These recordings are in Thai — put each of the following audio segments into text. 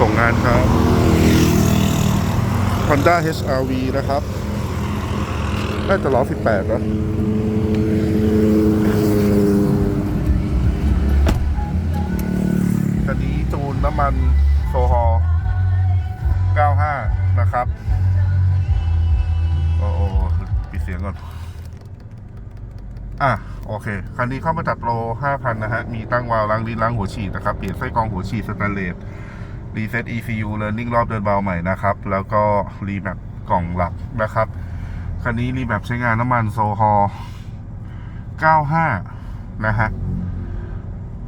ส่งงานครับ Honda HRV นะครับ น่าจะล้อ18นะคันนี้จูนน้ำมันโซฮอล95 นะครับ โอ้โอปิดเสียงก่อน อะโอเค คันนี้เข้ามาจัดโปร 5,000 นะฮะ มีตั้งวาล์วล้างลิ้นล้างหัวฉีดนะครับ เปลี่ยนไส้กรองหัวฉีดสแตนเลส รีเซ็ต ECU Learning รอบเดินเบาใหม่นะครับ แล้วก็รีแมปกล่องหลักนะครับ คันนี้รีแมปใช้งานน้ำมันโซฮอล95 นะฮะ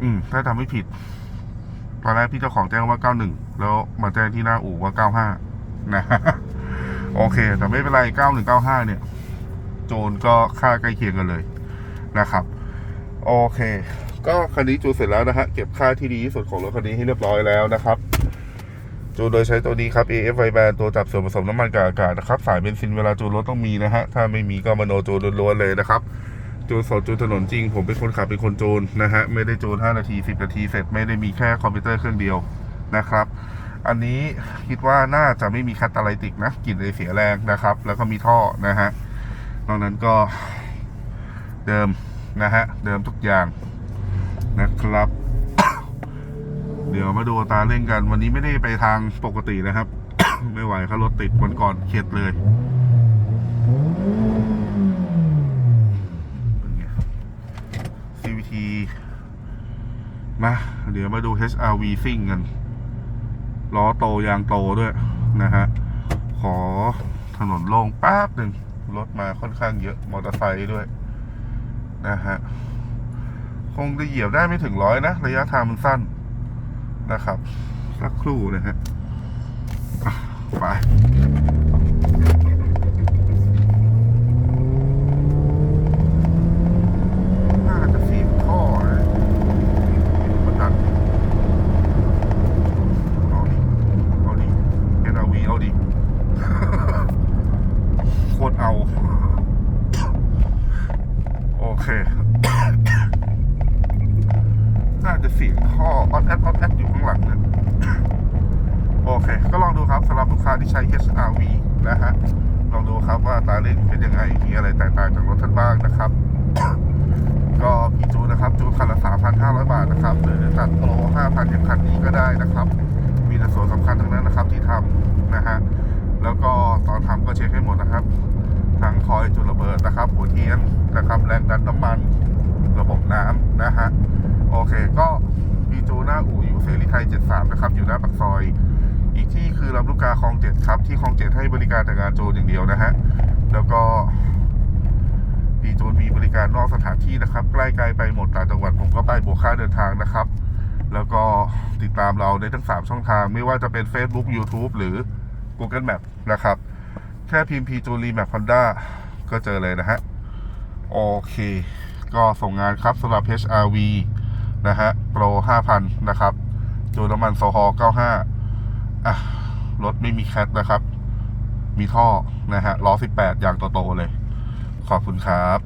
อืม ถ้าทำไม่ผิด ตอนแรกพี่เจ้าของแจ้งว่า 91 แล้วมาแจ้งที่หน้าอู่ว่า 95 นะฮะโอเค แต่ไม่เป็นไร 91 95 เนี่ย โจนก็ค่าใกล้เคียงกันเลยนะครับ โอเค ก็คันนี้จูเสร็จแล้วนะฮะเก็บค่าที่ดีที่สุดของรถคันนี้ให้เรียบร้อยแล้วนะครับจูโดยใช้ตัวนี้ครับ AF i b a n ตัวจับส่วนผสมน้ำมันกับอากาศนะครับ สายเบนซินเวลาจูรถต้องมีนะฮะ ถ้าไม่มีก็มโนจูล้วนๆเลยนะครับ จูสดจูถนนจริง ผมเป็นคนขับเป็นคนจูนนะฮะ ไม่ได้จูน 5 นาที 10 นาทีเสร็จ ไม่ได้มีแค่คอมพิวเตอร์เครื่องเดียวนะครับ อันนี้คิดว่าน่าจะไม่มีคตตาไลติกนะกลิ่นเลยเสียแรงนะครับ แล้วก็มีท่อนะฮะนอกนั้นก็เดิมนะฮะเดิมทุกอย่าง นะครับ เดี๋ยวมาดูตาเร่งกัน วันนี้ไม่ได้ไปทางปกตินะครับ ไม่ไหวครับรถติดวันก่อนเข็ดเลยเป็นไง CVT มาเดี๋ยวมาดู HRV ซิ่งกันล้อโตยางโตด้วยนะฮะ ขอถนนโล่งแป๊บหนึ่งรถมาค่อนข้างเยอะมอเตอร์ไซค์ด้วยนะฮะ คงจะเหยียบได้ไม่ถึงร้อยนะ ระยะทางมันสั้นนะครับ สักครู่นะฮะไปฟีบท่อนมันดันเอาดิเอาดิเอ็นอวีเอาดิคตรเอาโอเค จะเสียงท่อออดแอดออดแอดอยู่ข้างหลังนะโอเค ก็ลองดูครับสำหรับลูกค้าที่ใช้ HRV นะฮะ ลองดูครับว่าตาเร่งเป็นยังไง มีอะไรแตกต่างจากรถท่านบ้างนะครับ ก็พีจูนะครับ จูนคันละ3,500 บาทนะครับ หรือจะจัดโปร5,000อย่างคันนี้ก็ได้นะครับ มีแต่ส่วนสำคัญทั้งนั้นนะครับที่ทำนะฮะ แล้วก็ตอนทำก็เช็คให้หมดนะครับ ทั้งคอยจุดระเบิดนะครับ หัวเทียนนะครับ แรงดันน้ำมัน ระบบน้ำนะฮะ โอเค ก็ หน้าอู่อยู่เสรีไทย 73 นะครับ อยู่หน้าปากซอย อีกที่คือลำลูกกาคลอง 7 ครับ ที่คลอง 7 ให้บริการแต่งานโจูนอย่างเดียวนะฮะ แล้วก็ปีจูนมีบริการนอกสถานที่นะครับ ใกล้ไกลไปหมดต่างจังหวัดผมก็ไปบวกค่าเดินทางนะครับ แล้วก็ติดตามเราในทั้ง 3 ช่องทาง ไม่ว่าจะเป็น Facebook YouTube หรือ Google Map นะครับ แค่พิมพ์พีจูรีแมปฮอนด้าก็เจอเลยนะฮะ โอเค ก็ส่งงานครับสำหรับ HRV นะฮะโปร5,000นะครับจูน้ำมันโซฮอล์95อะรถไม่มีแคทนะครับ มีท่อนะฮะล้อ18อย่างโตๆเลย ขอบคุณครับ